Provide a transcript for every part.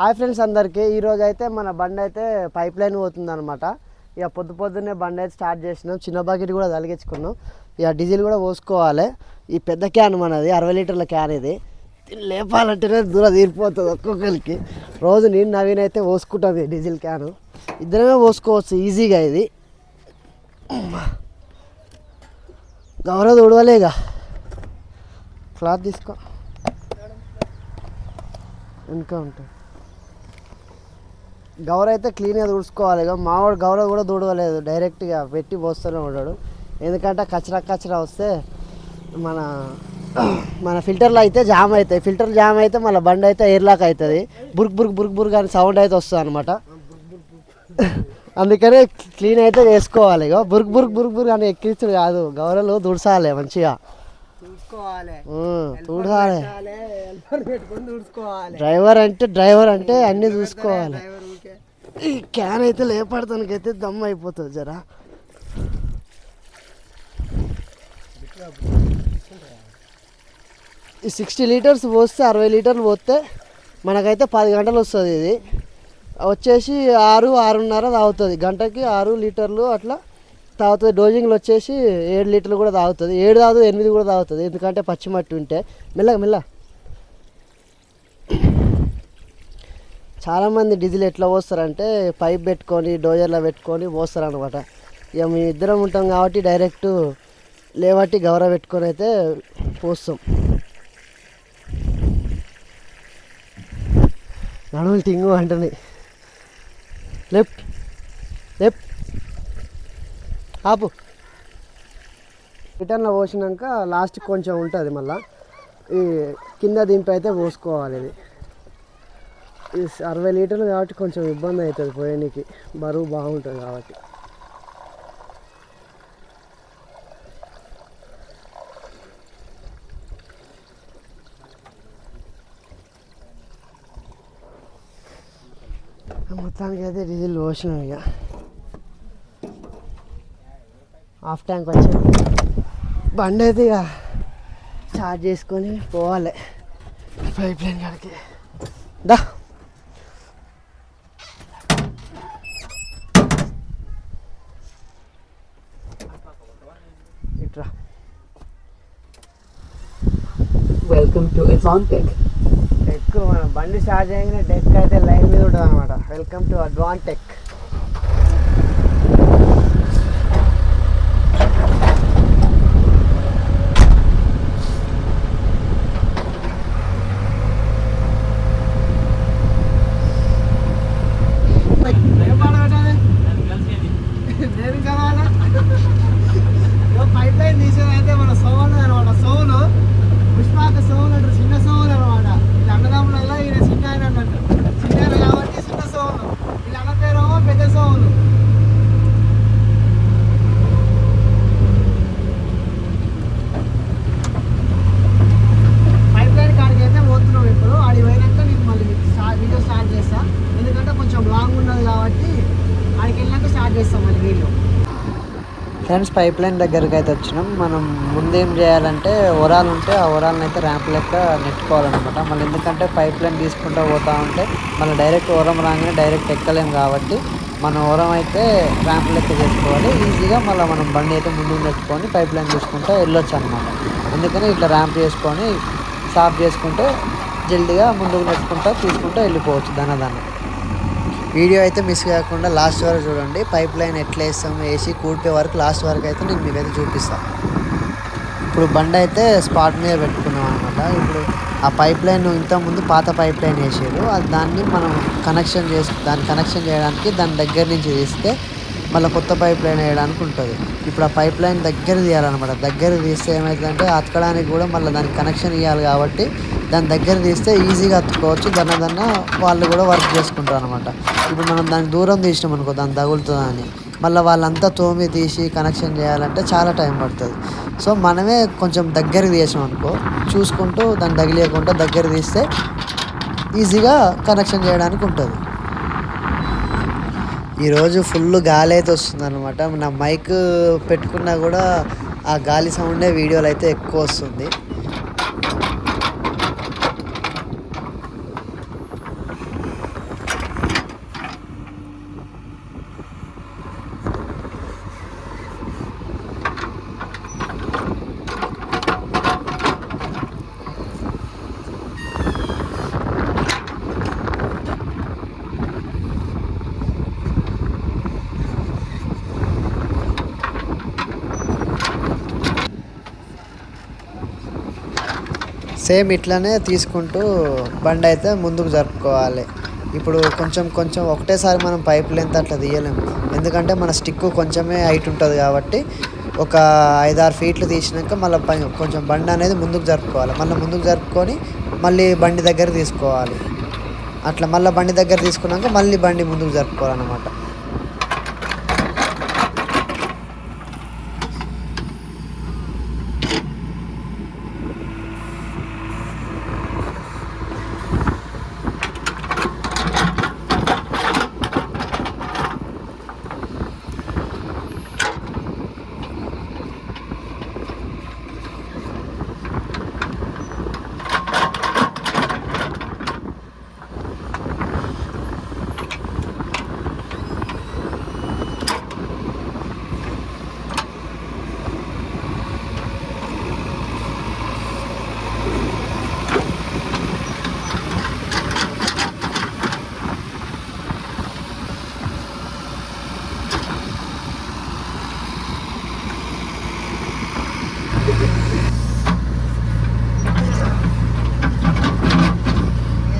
Hi friends అందరికీ. ఈరోజు అయితే మన బండి అయితే పైప్ లైన్ పోతుంది అనమాట ఇక పొద్దు పొద్దున్నే బండి అయితే స్టార్ట్ చేసినాం. చిన్న బకెట్ కూడా తలిగించుకున్నాం ఇక డీజిల్ కూడా పోసుకోవాలి. ఈ పెద్ద క్యాన్ మనది అరవై లీటర్ల క్యాన్ ఇది. లేపాలంటేనే దూరం తీరిపోతుంది ఒక్కొక్కరికి. రోజు నేను నవీన్ అయితే పోసుకుంటాం ఈ డీజిల్ క్యాను. ఇద్దరమే పోసుకోవచ్చు ఈజీగా ఇది. గౌరవ ఉడవలేగా క్లాత్ తీసుకో. ఇంకా ఉంటుంది. గౌరవ్ అయితే క్లీన్గా తుడుచుకోవాలి. ఇక మావాడు గౌరవ్ కూడా తుడవలేదు. డైరెక్ట్గా పెట్టి పోస్తూనే ఉన్నాడు ఎందుకంటే కచరా కచరా వస్తే మన మన ఫిల్టర్లో అయితే జామ్ అవుతాయి ఫిల్టర్ జామ్ అయితే మళ్ళీ బండి అయితే ఎయిర్ లాక్ అవుతుంది బురుక్ బురుక్ బురుక్ బురుక్ అని సౌండ్ అయితే వస్తుంది అనమాట అందుకనే క్లీన్ అయితే చేసుకోవాలి. ఇక బురుక్ బురుక్ బురుక్ బురుక్ అని ఎక్కించుడు కాదు. గౌరవలు తుడసాలి మంచిగా. డ్రైవర్ అంటే డ్రైవర్ అంటే అన్నీ చూసుకోవాలి. ఈ క్యాన్ అయితే లేపడతానికైతే దమ్ అయిపోతుంది జరా. ఈ సిక్స్టీ లీటర్స్ పోస్తే అరవై లీటర్లు పోతే మనకైతే పది గంటలు వస్తుంది ఇది. వచ్చేసి ఆరు ఆరున్నర తాగుతుంది. గంటకి ఆరు లీటర్లు అట్లా తాగుతుంది. డోజింగ్లు వచ్చేసి ఏడు లీటర్లు కూడా తాగుతుంది. ఏడు తాగుతుంది ఎనిమిది కూడా తాగుతుంది. ఎందుకంటే పచ్చిమట్టి ఉంటే. మెల్లగా మెల్లగా. చాలామంది డీజిల్ ఎట్లా పోస్తారంటే పైప్ పెట్టుకొని డోజర్లో పెట్టుకొని పోస్తారు అనమాట ఇక మేము ఇద్దరం ఉంటాం కాబట్టి డైరెక్ట్ లేవట్టి గౌరవ పెట్టుకొని అయితే పోస్తాం. నడుములు టింగు అంటుంది లేప్ లేప్ ఆపు. రిటర్న్లో పోసినాక లాస్ట్ కొంచెం ఉంటుంది మళ్ళీ. ఈ కింద దింపి అయితే పోసుకోవాలి ఇది. అరవై లీటర్లు కాబట్టి కొంచెం ఇబ్బంది అవుతుంది పోయేనికి. బరువు బాగుంటుంది కాబట్టి. మొత్తానికి అయితే డీజిల్ పోసినాం ఇక. హాఫ్ ట్యాంక్ వచ్చింది. బండి అయితే ఇక స్టార్ట్ చేసుకొని పోవాలి. పైప్ లైన్ కాడికి. దా. Welcome tech Advantic. బండి స్టార్ట్ చేయగానే డెక్ అయితే లైన్ మీద ఉంటుంది అనమాట welcome to Advantech line తీసేది అయితే మన సోలు అనమాట సోలు పుష్పాక సోలు అంటారు చిన్న సోలు అనమాట వీళ్ళ అన్నదమ్ములలో ఈయన చిన్న ఆయన అన్నట్టు చిన్న ఆయన కాబట్టి చిన్న సోలు వీళ్ళ అన్న పేరేమో పెద్ద సోలు పైప్ లైన్ కాడికి అయితే పోతున్నాం ఇప్పుడు ఆడికి పోయినాక నేను మళ్ళీ మీకు స్టార్ట్ వీడియో స్టార్ట్ చేస్తా ఎందుకంటే కొంచెం లాంగ్ ఉన్నది కాబట్టి ఆడికి వెళ్ళాక స్టార్ట్ చేస్తాం మళ్ళీ వీడియో ఫ్రెండ్స్ పైప్ లైన్ దగ్గరికి అయితే వచ్చినాం. మనం ముందేం చేయాలంటే ఒరాలు ఉంటే ఆ ఒరాలను అయితే ర్యాంప్ లెక్క నెట్టుకోవాలన్నమాట. మళ్ళీ ఎందుకంటే పైప్ లైన్ తీసుకుంటూ పోతా ఉంటే మళ్ళీ డైరెక్ట్ ఓరం రాగానే డైరెక్ట్ ఎక్కలేం కాబట్టి మనం ఓరం అయితే ర్యాంప్ లెక్క చేసుకోవాలి. ఈజీగా మళ్ళీ మనం బండి అయితే ముందు నెట్టుకొని పైప్ లైన్ తీసుకుంటూ వెళ్ళొచ్చు అనమాట అందుకని ఇట్లా ర్యాంప్ చేసుకొని సాఫ్ చేసుకుంటే జల్దీగా ముందుకు నెట్టుకుంటూ తీసుకుంటూ వెళ్ళిపోవచ్చు దనదాన్ని వీడియో అయితే మిస్ కాకుండా లాస్ట్ వరకు చూడండి. పైప్ లైన్ ఎట్లా వేస్తాం వేసి కూడిపోయే వరకు లాస్ట్ వరకు అయితే నేను మీకైతే చూపిస్తాను ఇప్పుడు బండి అయితే స్పాట్ మీద పెట్టుకున్నాం అనమాట ఇప్పుడు ఆ పైప్ లైన్ ఇంతకుముందు పాత పైప్ లైన్ వేసారు. అది దాన్ని మనం కనెక్షన్ చేసి దాన్ని కనెక్షన్ చేయడానికి దాని దగ్గర నుంచి తీస్తే మళ్ళీ కొత్త పైప్ లైన్ వేయడానికి ఉంటుంది. ఇప్పుడు ఆ పైప్ లైన్ దగ్గర తీయాలన్నమాట. దగ్గర తీస్తే ఏమవుతుందంటే అతకడానికి కూడా మళ్ళీ దానికి కనెక్షన్ ఇవ్వాలి కాబట్టి దాని దగ్గర తీస్తే ఈజీగా అతుక్కోవచ్చు. దాని దన్న వాళ్ళు కూడా వర్క్ చేసుకుంటారు అనమాట ఇప్పుడు మనం దానికి దూరం తీసినాం అనుకో దాన్ని తగులుతుందని మళ్ళీ వాళ్ళంతా తోమి తీసి కనెక్షన్ చేయాలంటే చాలా టైం పడుతుంది. సో మనమే కొంచెం దగ్గర తీసాం అనుకో చూసుకుంటూ దాన్ని తగిలేయకుండా దగ్గర తీస్తే ఈజీగా కనెక్షన్ చేయడానికి ఉంటుంది. ఈరోజు ఫుల్ గాలి అయితే వస్తుంది అనమాట నా మైక్ పెట్టుకున్నా కూడా ఆ గాలి సౌండే వీడియోలు అయితే ఎక్కువ వస్తుంది. సేమ్ ఇట్లానే తీసుకుంటూ బండి అయితే ముందుకు జరుపుకోవాలి. ఇప్పుడు కొంచెం కొంచెం ఒకటేసారి మనం పైప్ లెంత్ అట్లా తీయలేము ఎందుకంటే మన స్టిక్ కొంచెమే హైట్ ఉంటుంది కాబట్టి ఒక ఐదారు ఫీట్లు తీసినాక మళ్ళీ కొంచెం బండి అనేది ముందుకు జరుపుకోవాలి. మళ్ళీ ముందుకు జరుపుకొని మళ్ళీ బండి దగ్గర తీసుకోవాలి. అట్లా మళ్ళీ బండి దగ్గర తీసుకున్నాక మళ్ళీ బండి ముందుకు జరుపుకోవాలన్నమాట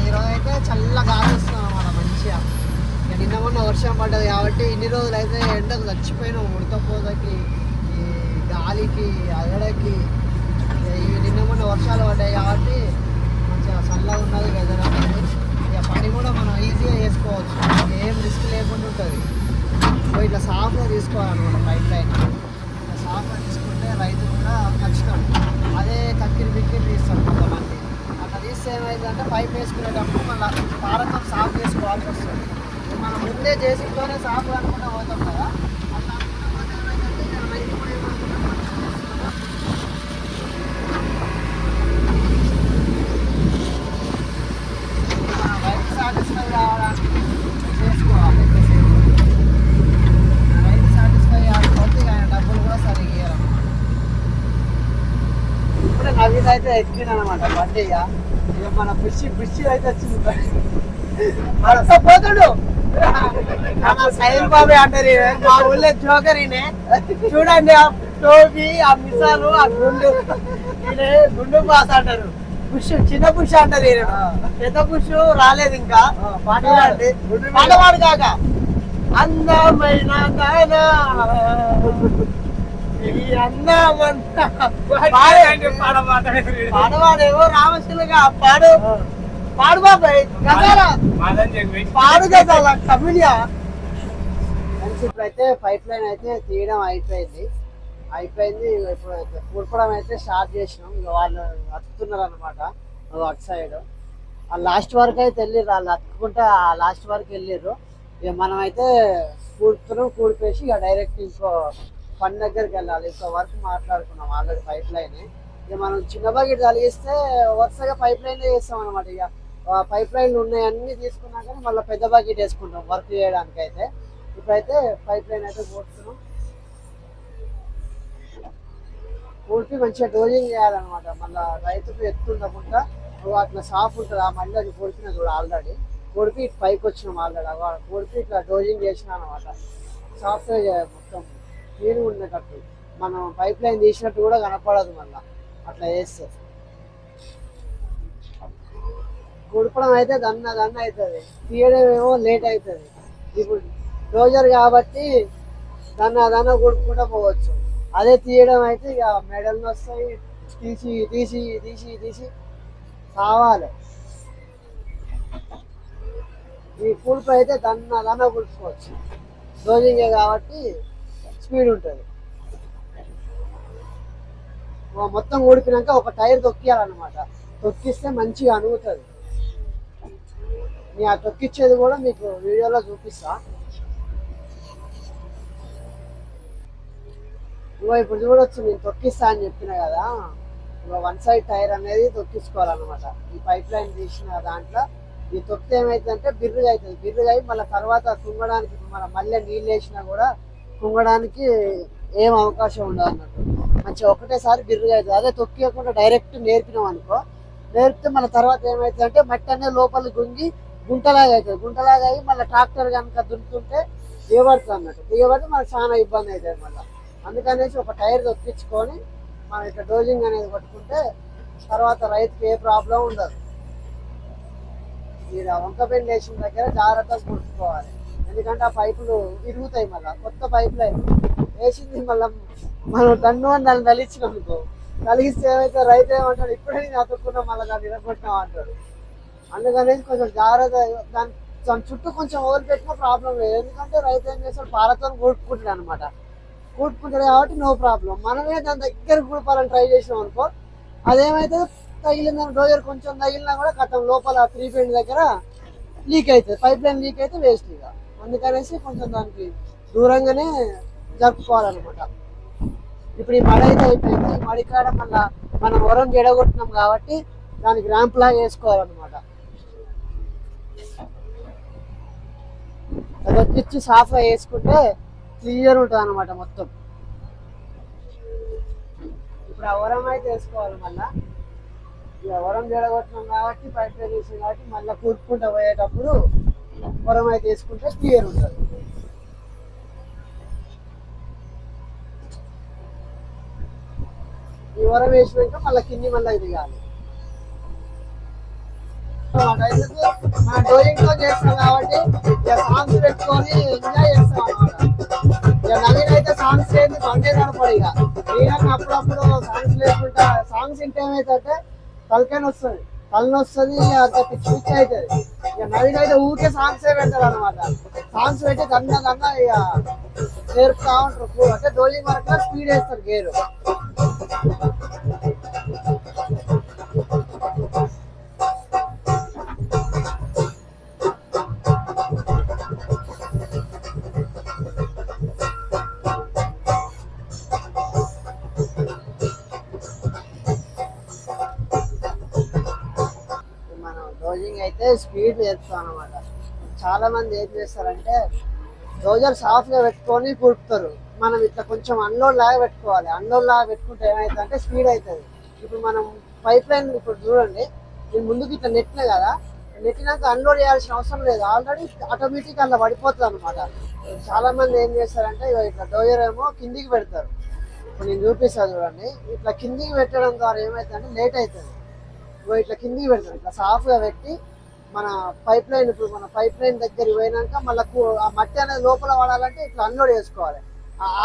ఈరోజు అయితే చల్లగా గాలి వస్తుంది అన్నమాట మంచిగా ఇక నిన్న మొన్న వర్షం పడ్డది కాబట్టి ఇన్ని రోజులు అయితే ఎండకు చచ్చిపోయినాం ఉడకపోతకి ఈ గాలికి అగడకి ఇక ఈ నిన్న మొన్న వర్షాలు పడ్డాయి కాబట్టి మంచిగా చల్లగా ఉన్నది వెదర్ అనేది ఇక పని కూడా మనం ఈజీగా చేసుకోవచ్చు ఏం రిస్క్ లేకుండా ఉంటుంది సో ఇట్లా సాఫ్గా తీసుకోవాలన్నమాట పైప్ లైన్ ఇట్లా సాఫ్గా తీసుకుంటే రైతు కూడా కష్టం అదే కక్కిరి బిక్కిరి తీస్తారు కొంతమంది. అట్లా తీస్తే ఏమైందంటే పైప్ వేసుకునేటప్పుడు మళ్ళీ పారతో సాఫ్ చేసుకోవాల్సి వస్తుంది. మనం ముందే చేసితోనే సాఫ్ అనుకుంటే పోతాం కదా అట్లా అనుకుంటా పోతే ఏమైందంటే ఇక రైతు కూడా ఏమనుకుంటాడు, మన రైతు సాటిస్ఫై కావడానికి చేసుకోవాలి రైతు సాటిస్ఫై కాకపోతే ఇక ఆయన డబ్బులు కూడా సరిగ్గా ఇయ్యరన్నమాట. ఇప్పుడే నవీన్ అయితే ఎక్కిన అనమాట బండి ఇక మన పుష్టి పుష్టి అయితే వచ్చింది మనతో పోతాడు. సైల్ బాబే అంటారు. మా ఊళ్ళో జోకర్ ఈయన. చూడండి ఆ టోపీ ఆ మిసాలు ఆ గుండు. ఈయన గుండు పాస్ అంటారు. పుష్ చిన్న పుష్ అంటారు ఈయన. పెద్ద పుష్ రాలేదు ఇంకా. చూడండి పాటవాడు కాక. అందమైన పాడవాడేవో రామశిలగా పాడు. పాడు బాబాయ్ గజాల. పాడు గజాల కమిలియా. ఇప్పుడైతే పైప్ లైన్ అయితే తీయడం అయిపోయింది. అయిపోయింది ఇప్పుడు కుడపడం అయితే స్టార్ట్ చేసినాం. ఇక వాళ్ళు అతుకుతున్నారు అనమాట అటు సైడ్ ఆ లాస్ట్ వరకు అయితే వెళ్ళిర్రు వాళ్ళు అతుక్కుంటే ఆ లాస్ట్ వరకు వెళ్ళిర్రు. ఇక మనం అయితే కూడుతున్నాం కూడిపేసి ఇక డైరెక్ట్ ఇంకో పని దగ్గరికి వెళ్ళాలి. సో వర్క్ మాట్లాడుకున్నాం ఆల్రెడీ పైప్ లైన్. ఇక మనం చిన్న బకెట్ కలిగిస్తే వరుసగా పైప్ లైన్ చేస్తాం అనమాట ఇక పైప్ లైన్లు ఉన్నాయి అన్ని తీసుకున్నాక మళ్ళీ పెద్ద బకెట్ వేసుకుంటాం వర్క్ చేయడానికి అయితే ఇప్పుడైతే పైప్ లైన్ అయితే పోతున్నాం పూర్తి మంచిగా డోజింగ్ చేయాలన్నమాట. మళ్ళీ రైతుకు ఎత్తుండకుండా అట్లా సాఫ్ ఉంటుంది. ఆ మళ్ళీ అది పొడిపిన చూడు ఆల్రెడీ. పొడిపి ఇటు పైకి వచ్చినాం ఆల్రెడీ. పొడిపి ఇట్లా డోజింగ్ చేసిన అనమాట సాఫ్ట్వేర్ మొత్తం. క్లీన్ ఉండేటట్టు. మనం పైప్ లైన్ తీసినట్టు కూడా కనపడదు మళ్ళీ. అట్లా చేస్తే. కుడపడం అయితే దన్న దన్న అవుతుంది. తీయడం ఏమో లేట్ అవుతుంది. ఇప్పుడు డోజర్ కాబట్టి దన్న దన్న కుడుపుకుంటూ పోవచ్చు. అదే తీయడం అయితే ఇక మెడల్ వస్తాయి. తీసి తీసి తీసి తీసి కావాలి ఈ కూల్పు అయితే దన్న దన్న కుడుపుకోవచ్చు. రోజింగే కాబట్టి స్పీడ్ ఉంటుంది. మొత్తం ఊడిపినాక ఒక టైర్ తొక్కియాలన్నమాట. తొక్కిస్తే మంచిగా అనుగుతుంది నేను ఆ తొక్కిచ్చేది కూడా మీకు వీడియోలో చూపిస్తా. ఇగో ఇప్పుడు చూడొచ్చు నేను తొక్కిస్తా అని చెప్పిన కదా. ఇగో వన్ సైడ్ టైర్ అనేది తొక్కించుకోవాలన్నమాట. ఈ పైప్ లైన్ తీసిన దాంట్లో. ఈ తొక్కితే ఏమైతుందంటే బిర్రుగా అవుతుంది బిర్రుగా అయి మళ్ళీ తర్వాత తుమ్మడానికి మన మళ్ళీ నీళ్ళు వేసినా కూడా కుంగడానికి ఏం అవకాశం ఉండదు అన్నట్టు. మంచిగా ఒకటేసారి బిర్రుగా అవుతుంది. అదే తొక్కియకుండా డైరెక్ట్ నేర్పినాం అనుకో నేర్పితే మన తర్వాత ఏమవుతుందంటే మట్టి అనేది లోపల గుంగి గుంటలాగా అవుతుంది. గుంటలాగా అయ్యి మళ్ళీ ట్రాక్టర్ కనుక దున్నుతుంటే దిగబడుతుంది అన్నట్టు. దిగబడితే మనకు చాలా ఇబ్బంది అవుతుంది మళ్ళీ. అందుకనేసి ఒక టైర్ తొక్కించుకొని మనం ఇక్కడ డోజింగ్ అనేది పట్టుకుంటే తర్వాత రైతుకి ఏ ప్రాబ్లం ఉండదు. మీరు వంక వేసిన దగ్గర జాగ్రత్తగా గుర్తుకోవాలి. ఎందుకంటే ఆ పైపులు విరుగుతాయి మళ్ళీ కొత్త పైపులు. వేసింది మళ్ళీ మనం దన్ను అని దాన్ని తలిచ్చినాం అనుకో ఏమైతే రైతు ఏమంటాడు ఇప్పుడే నేను అతుక్కున్నా మళ్ళీ దాన్ని ఇరగొట్టినాం అంటాడు. అందుకనేసి కొంచెం జాగ్రత్త దాని దాని చుట్టూ కొంచెం వదిలిపెట్టినా ప్రాబ్లం లేదు. ఎందుకంటే రైతు ఏం చేస్తాడు పారతో కూడుకుంటాడు అనమాట కూడుకుంటాడు కాబట్టి నో ప్రాబ్లం. మనమే దాని దగ్గర కూడపాలని ట్రై చేసినాం అనుకో అదేమైతే తగిలిందని డోజర్ కొంచెం తగిలినా కూడా కట్టం లోపల త్రీ పెయింట్ దగ్గర లీక్ అవుతుంది. పైప్ లైన్ లీక్ అయితే వేస్ట్ ఇక. అందుకనేసి కొంచెం దానికి దూరంగానే జరుపుకోవాలన్నమాట. ఇప్పుడు ఈ మడ అయితే అయిపోయింది. ఈ మడి కాడ మళ్ళా మనం వరం జడగొట్టినాం కాబట్టి దానికి ర్యాంప్ లాగా వేసుకోవాలన్నమాట. అదొక్కిచ్చి సాఫ్గా వేసుకుంటే క్లియర్ ఉంటుంది అనమాట మొత్తం. ఇప్పుడు ఆ వరం అయితే వేసుకోవాలి మళ్ళా. ఇక వరం జడగొట్టినాం కాబట్టి పైప్ లైన్ కాబట్టి మళ్ళీ కూర్చుకుంటూ పోయేటప్పుడు వరం అయితే వేసుకుంటే క్లియర్ ఉంటుంది. ఈ వరం వేసినాక మళ్ళీ కింది మళ్ళీ ఇది కాదు మన డోయింగ్తో చేస్తాం కాబట్టి సాంగ్స్ పెట్టుకొని ఎంజాయ్ చేస్తాం అనమాట ఇక నవీన్ అయితే సాంగ్స్ లేదు బండే నడపడు ఇక. నేను అప్పుడప్పుడు సాంగ్స్ లేకుంటా సాంగ్స్ వింటే ఏమైతే తలకైనా వస్తుంది తలన వస్తుంది అంత పిచ్చి పిచ్చి అవుతుంది. నవీన్ అయితే ఊరికే సాంగ్స్ పెడతాడు అనమాట సాంగ్స్ పెట్టి దన్న దన్న ఇక నేర్పుతా ఉంటారు. అంటే డోలింగ్ వరకు స్పీడ్ వేస్తారు గేరు. స్పీడ్ చేస్తాం అనమాట చాలా మంది ఏం చేస్తారంటే డోజర్ సాఫ్ట్ పెట్టుకొని కుడుపుతారు మనం ఇట్లా కొంచెం అన్లోడ్ లాగా పెట్టుకోవాలి. అన్లోడ్ లాగా పెట్టుకుంటే ఏమైతుందంటే స్పీడ్ అవుతుంది. ఇప్పుడు మనం పైప్ లైన్ ఇప్పుడు చూడండి నేను ముందుకు ఇట్లా నెట్టిన కదా నెట్టినాక అన్లోడ్ చేయాల్సిన అవసరం లేదు. ఆల్రెడీ ఆటోమేటిక్ అలా పడిపోతుంది అనమాట చాలా మంది ఏం చేస్తారంటే ఇగో ఇట్లా డోజర్ ఏమో కిందికి పెడతారు. ఇప్పుడు నేను చూపిస్తాను చూడండి. ఇట్లా కిందికి పెట్టడం ద్వారా ఏమవుతుందంటే లేట్ అవుతుంది. ఇగో ఇట్లా కిందికి పెడతారు. ఇట్లా సాఫ్గా పెట్టి మన పైప్ లైన్ ఇప్పుడు మన పైప్ లైన్ దగ్గరికి పోయినాక మళ్ళీ ఆ మట్టి అనేది లోపల వాడాలంటే ఇట్లా అన్లోడ్ చేసుకోవాలి.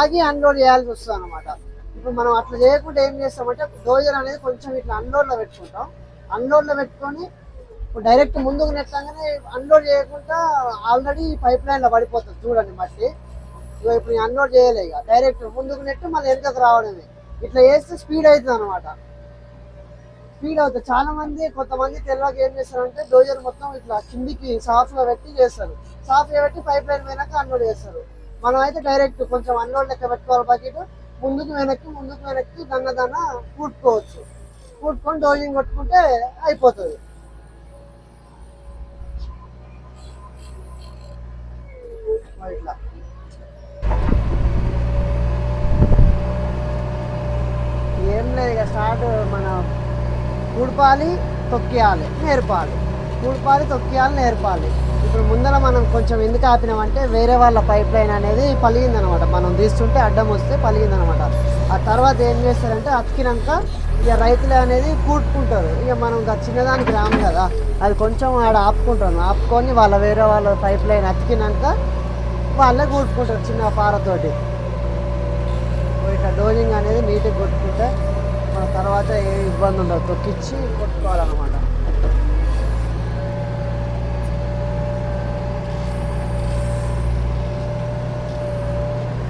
ఆగి అన్లోడ్ చేయాల్సి వస్తుంది అనమాట ఇప్పుడు మనం అట్లా చేయకుండా ఏం చేస్తామంటే డోజర్ అనేది కొంచెం ఇట్లా అన్లోడ్లో పెట్టుకుంటాం. అన్లోడ్లో పెట్టుకొని ఇప్పుడు డైరెక్ట్ ముందుకు నెట్టగానే అన్లోడ్ చేయకుండా ఆల్రెడీ పైప్ లైన్లో పడిపోతుంది చూడండి మట్టి. ఇప్పుడు అన్లోడ్ చేయలే ఇక. డైరెక్ట్ ముందుకు నెట్టి మళ్ళీ వెనుకకు రావడమే. ఇట్లా చేస్తే స్పీడ్ అవుతుంది అనమాట స్పీడ్ అవుతుంది చాలా మంది కొంతమంది తెల్లగా ఏం చేస్తారంటే డోజర్ మొత్తం ఇట్లా కిందికి సాఫ్ట్ పెట్టి చేస్తారు. సాఫ్ట్ పెట్టి పైప్ లైన్ పోయినాక అన్లోడ్ చేస్తారు. మనం అయితే డైరెక్ట్ కొంచెం అన్లోడ్ లెక్క పెట్టుకోవాలి బకెట్ ముందుకు వెనక్కి ముందుకు వెనక్కి దన్న దన్న కూట్టుకోవచ్చు. కూట్టుకొని డోజింగ్ కొట్టుకుంటే అయిపోతుంది. ఇట్లా. ఏం లేదు ఇక స్టార్ట్ మన కూడిపాలి తొక్కియాలి నేర్పాలి. కూడిపాలి తొక్కియాలి నేర్పాలి. ఇప్పుడు ముందర మనం కొంచెం ఎందుకు ఆపినామంటే వేరే వాళ్ళ పైప్ లైన్ అనేది పలిగిందనమాట. మనం తీస్తుంటే అడ్డం వస్తే పలిగిందనమాట. ఆ తర్వాత ఏం చేస్తారంటే అతికినాక ఇక రైతులు అనేది కూడుకుంటారు. ఇక మనం చిన్నదానికి రాము కదా అది కొంచెం ఆడ ఆపుకుంటాను ఆపుకొని వాళ్ళ వేరే వాళ్ళ పైప్ లైన్ అతికినాక వాళ్ళే కూడుకుంటారు చిన్న పారతోటి. ఇట్లా డోజింగ్ అనేది నీట్గా కొట్టుకుంటే మన తర్వాత ఏ ఇబ్బంది ఉండదు. తొక్కిచ్చి కొట్టుకోవాలన్నమాట.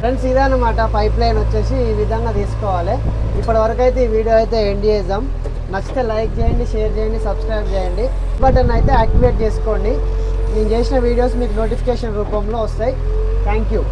ఫ్రెండ్స్ ఇదన్నమాట పైప్ లైన్ వచ్చేసి ఈ విధంగా తీసుకోవాలి. ఇప్పటి వరకు అయితే ఈ వీడియో అయితే ఎండ్ చేద్దాం. నచ్చితే లైక్ చేయండి షేర్ చేయండి సబ్స్క్రైబ్ చేయండి. బటన్ అయితే యాక్టివేట్ చేసుకోండి. నేను చేసిన వీడియోస్ మీకు నోటిఫికేషన్ రూపంలో వస్తాయి. Thank you.